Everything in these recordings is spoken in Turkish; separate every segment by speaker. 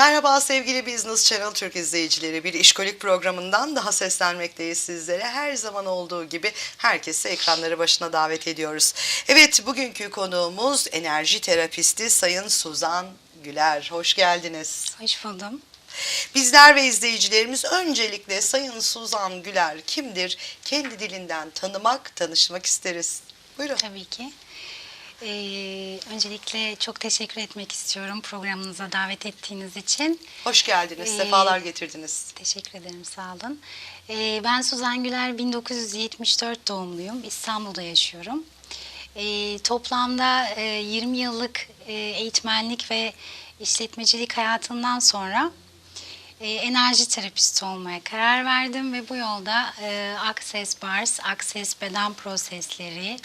Speaker 1: Merhaba sevgili Business Channel Türk izleyicileri. Bir işkolik programından daha seslenmekteyiz sizlere. Her zaman olduğu gibi herkesi ekranları başına davet ediyoruz. Evet bugünkü konuğumuz enerji terapisti Sayın Suzan Güler. Hoş geldiniz.
Speaker 2: Hoş buldum.
Speaker 1: Bizler ve izleyicilerimiz öncelikle Sayın Suzan Güler kimdir? Kendi dilinden tanımak, tanışmak isteriz. Buyurun.
Speaker 2: Tabii ki. Ee, öncelikle çok teşekkür etmek istiyorum programınıza davet ettiğiniz için.
Speaker 1: Hoş geldiniz,
Speaker 2: Ee,
Speaker 1: sefalar getirdiniz.
Speaker 2: Teşekkür ederim, sağ olun. Ee, ben Suzan Güler, 1974 doğumluyum. İstanbul'da yaşıyorum. Ee, toplamda e, 20 yıllık e, eğitmenlik ve işletmecilik hayatından sonra e, enerji terapisti olmaya karar verdim ve bu yolda e, Access Bars, Access Beden Prosesleri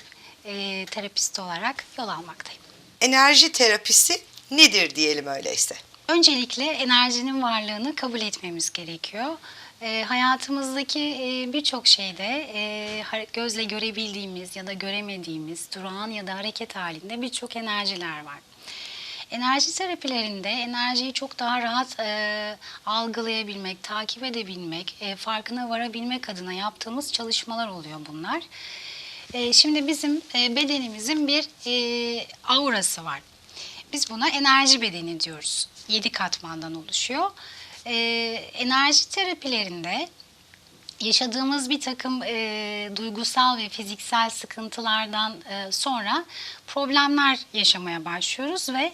Speaker 2: e, terapisti olarak yol almaktayım.
Speaker 1: Enerji terapisi nedir diyelim öyleyse?
Speaker 2: Öncelikle enerjinin varlığını kabul etmemiz gerekiyor. E, hayatımızdaki e, birçok şeyde e, gözle görebildiğimiz ya da göremediğimiz durağan ya da hareket halinde birçok enerjiler var. Enerji terapilerinde enerjiyi çok daha rahat e, algılayabilmek, takip edebilmek, e, farkına varabilmek adına yaptığımız çalışmalar oluyor bunlar. E, şimdi bizim e, bedenimizin bir e, aurası var. Biz buna enerji bedeni diyoruz. 7 katmandan oluşuyor. E, enerji terapilerinde yaşadığımız bir takım e, duygusal ve fiziksel sıkıntılardan sonra problemler yaşamaya başlıyoruz ve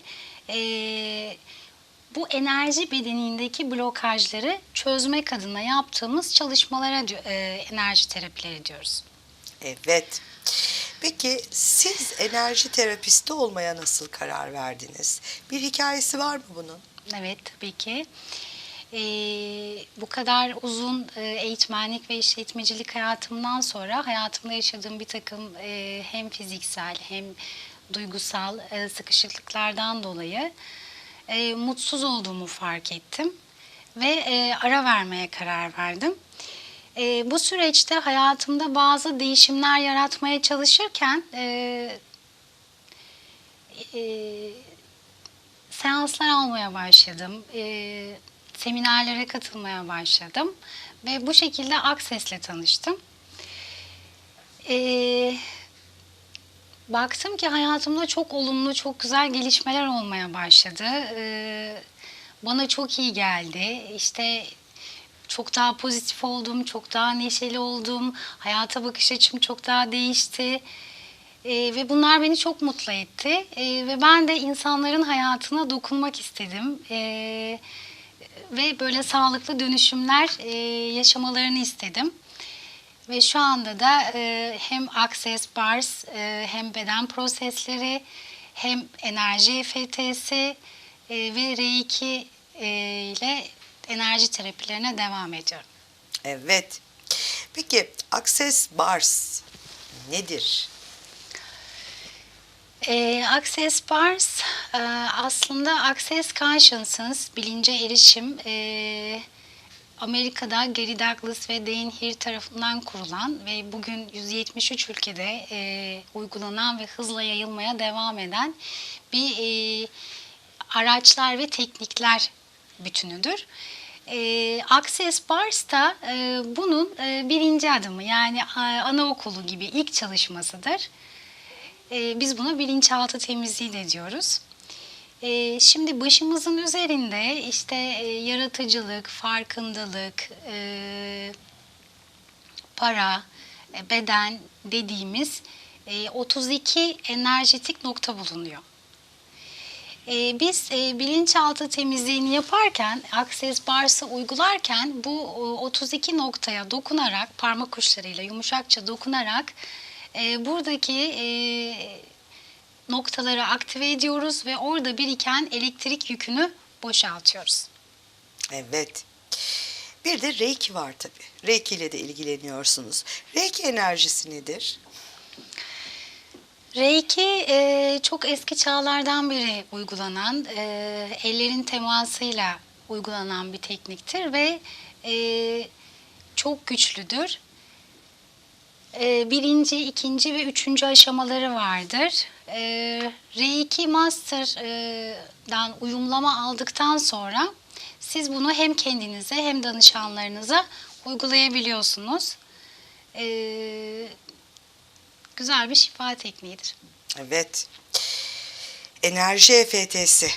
Speaker 2: bu enerji bedenindeki blokajları çözmek adına yaptığımız çalışmalara enerji terapileri diyoruz.
Speaker 1: Evet. Peki siz enerji terapisti olmaya nasıl karar verdiniz? Bir hikayesi var mı bunun?
Speaker 2: Evet tabii ki. Ee, bu kadar uzun e, eğitmenlik ve işletmecilik hayatımdan sonra hayatımda yaşadığım bir takım e, hem fiziksel hem duygusal e, sıkışıklıklardan dolayı e, mutsuz olduğumu fark ettim ve e, ara vermeye karar verdim. E, bu süreçte hayatımda bazı değişimler yaratmaya çalışırken e, e, seanslar almaya başladım. E, seminerlere katılmaya başladım. Ve bu şekilde Access'le tanıştım. E, baktım ki hayatımda çok olumlu, çok güzel gelişmeler olmaya başladı. E, bana çok iyi geldi. İşte çok daha pozitif oldum, çok daha neşeli oldum. Hayata bakış açım çok daha değişti. Ee, ve bunlar beni çok mutlu etti. Ee, ve ben de insanların hayatına dokunmak istedim. Ee, ve böyle sağlıklı dönüşümler e, yaşamalarını istedim. Ve şu anda da e, hem Access Bars e, hem beden prosesleri hem enerji EFT'si e, ve Reiki e, ile enerji terapilerine devam ediyorum.
Speaker 1: Evet. Peki Access Bars nedir?
Speaker 2: E, Access Bars e, aslında Access Consciousness, bilince erişim, e, Amerika'da Gary Douglas ve Dane Heer tarafından kurulan ve bugün 173 ülkede e, uygulanan ve hızla yayılmaya devam eden bir e, araçlar ve teknikler bütünüdür. E, Access Bars da e, bunun e, birinci adımı yani e, anaokulu gibi ilk çalışmasıdır. E, biz buna bilinçaltı temizliği de diyoruz. E, şimdi başımızın üzerinde işte e, yaratıcılık, farkındalık, e, para, e, beden dediğimiz e, 32 enerjetik nokta bulunuyor. E, biz e, bilinçaltı temizliğini yaparken, Access Bars'ı uygularken bu e, 32 noktaya dokunarak, parmak uçlarıyla yumuşakça dokunarak e, buradaki e, noktaları aktive ediyoruz ve orada biriken elektrik yükünü boşaltıyoruz.
Speaker 1: Evet. Bir de Reiki var tabii. Reiki ile de ilgileniyorsunuz. Reiki enerjisi nedir?
Speaker 2: Reiki e, çok eski çağlardan beri uygulanan, e, ellerin temasıyla uygulanan bir tekniktir ve e, çok güçlüdür. E, birinci, ikinci ve üçüncü aşamaları vardır. E, Reiki Master'dan uyumlama aldıktan sonra Siz bunu hem kendinize hem danışanlarınıza uygulayabiliyorsunuz. Ee, güzel bir şifa tekniğidir.
Speaker 1: Evet. Enerji EFT'si.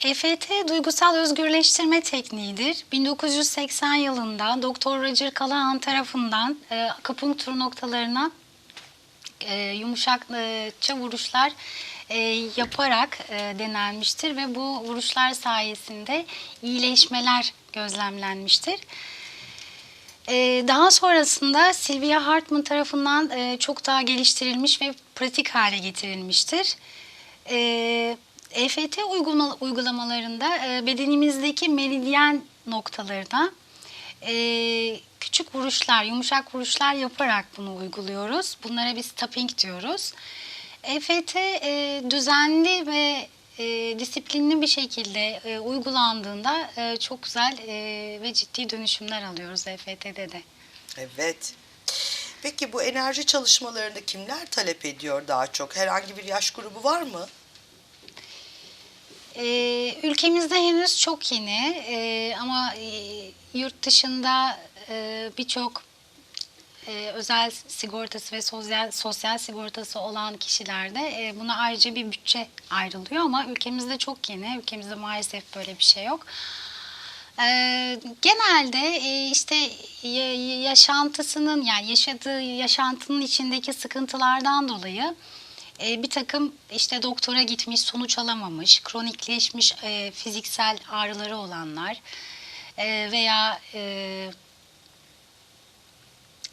Speaker 2: EFT E duygusal özgürleştirme tekniğidir. 1980 yılında Doktor Roger Callahan tarafından e, akupunktur noktalarına e, yumuşakça vuruşlar e, yaparak e, denenmiştir ve bu vuruşlar sayesinde iyileşmeler gözlemlenmiştir. Ee, daha sonrasında Sylvia Hartman tarafından e, çok daha geliştirilmiş ve pratik hale getirilmiştir. Ee, EFT uygulama- uygulamalarında e, bedenimizdeki meridyen noktalarına e, küçük vuruşlar, yumuşak vuruşlar yaparak bunu uyguluyoruz. Bunlara biz tapping diyoruz. EFT e, düzenli ve e, disiplinli bir şekilde e, uygulandığında e, çok güzel e, ve ciddi dönüşümler alıyoruz EFT'de de.
Speaker 1: Evet. Peki bu enerji çalışmalarını kimler talep ediyor daha çok? Herhangi bir yaş grubu var mı?
Speaker 2: E, ülkemizde henüz çok yeni e, ama e, yurt dışında e, birçok e, özel sigortası ve sosyal sosyal sigortası olan kişilerde e, buna ayrıca bir bütçe ayrılıyor ama ülkemizde çok yeni. Ülkemizde maalesef böyle bir şey yok. E, genelde e, işte ya- ya- yaşantısının yani yaşadığı yaşantının içindeki sıkıntılardan dolayı e, bir takım işte doktora gitmiş sonuç alamamış, kronikleşmiş e, fiziksel ağrıları olanlar e, veya e,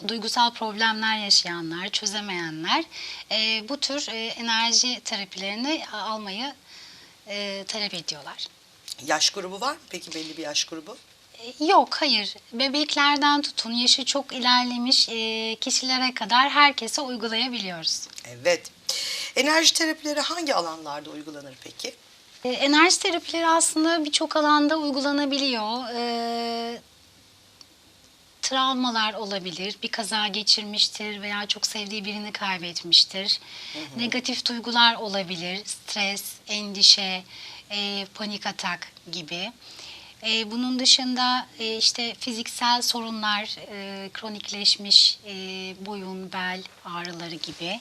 Speaker 2: duygusal problemler yaşayanlar, çözemeyenler e, bu tür e, enerji terapilerini almayı e, talep ediyorlar.
Speaker 1: Yaş grubu var mı peki belli bir yaş grubu?
Speaker 2: E, Yok, hayır. Bebeklerden tutun, yaşı çok ilerlemiş e, kişilere kadar herkese uygulayabiliyoruz.
Speaker 1: Evet. Enerji terapileri hangi alanlarda uygulanır peki?
Speaker 2: E, Enerji terapileri aslında birçok alanda uygulanabiliyor. E, travmalar olabilir, bir kaza geçirmiştir veya çok sevdiği birini kaybetmiştir. Negatif duygular olabilir, stres, endişe, e, panik atak gibi. E, bunun dışında e, işte fiziksel sorunlar, e, kronikleşmiş e, boyun, bel ağrıları gibi.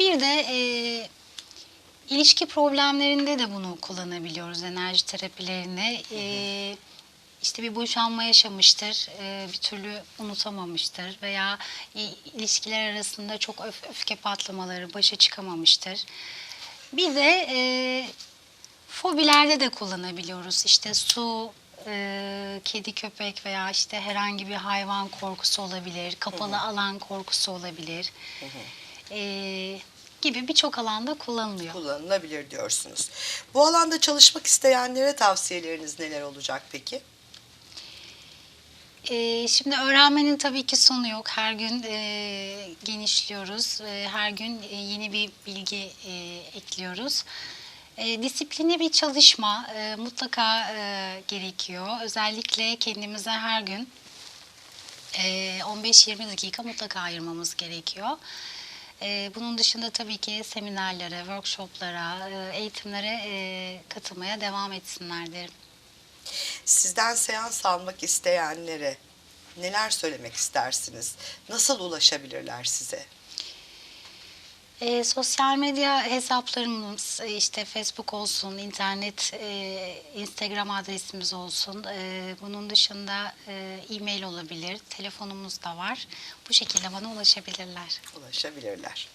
Speaker 2: Bir de e, İlişki problemlerinde de bunu kullanabiliyoruz enerji terapilerini. Ee, işte bir boşanma yaşamıştır, e, bir türlü unutamamıştır veya ilişkiler arasında çok öf- öfke patlamaları, başa çıkamamıştır. Bir de e, fobilerde de kullanabiliyoruz. İşte su, e, kedi, köpek veya işte herhangi bir hayvan korkusu olabilir, kapalı alan korkusu olabilir. E, gibi birçok alanda kullanılıyor.
Speaker 1: Kullanılabilir diyorsunuz. Bu alanda çalışmak isteyenlere tavsiyeleriniz neler olacak peki?
Speaker 2: Ee, şimdi öğrenmenin tabii ki sonu yok. Her gün e, genişliyoruz. Her gün e, yeni bir bilgi e, ekliyoruz. E, disiplinli bir çalışma mutlaka gerekiyor. Özellikle kendimize her gün e, 15-20 dakika mutlaka ayırmamız gerekiyor. Bunun dışında tabii ki seminerlere, workshoplara, eğitimlere katılmaya devam etsinler derim.
Speaker 1: Sizden seans almak isteyenlere neler söylemek istersiniz? Nasıl ulaşabilirler size?
Speaker 2: E, sosyal medya hesaplarımız e, işte Facebook olsun, internet, e, Instagram adresimiz olsun. E, bunun dışında e, e-mail olabilir, telefonumuz da var. Bu şekilde bana ulaşabilirler.
Speaker 1: Ulaşabilirler.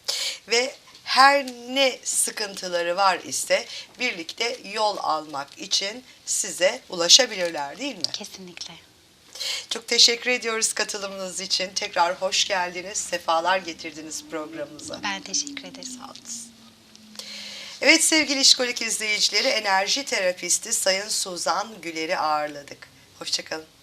Speaker 1: Ve her ne sıkıntıları var ise birlikte yol almak için size ulaşabilirler değil mi?
Speaker 2: Kesinlikle.
Speaker 1: Çok teşekkür ediyoruz katılımınız için. Tekrar hoş geldiniz, sefalar getirdiniz programımıza.
Speaker 2: Ben teşekkür ederim.
Speaker 1: Sağ olun. Evet sevgili işkolik izleyicileri enerji terapisti Sayın Suzan Güler'i ağırladık. Hoşçakalın.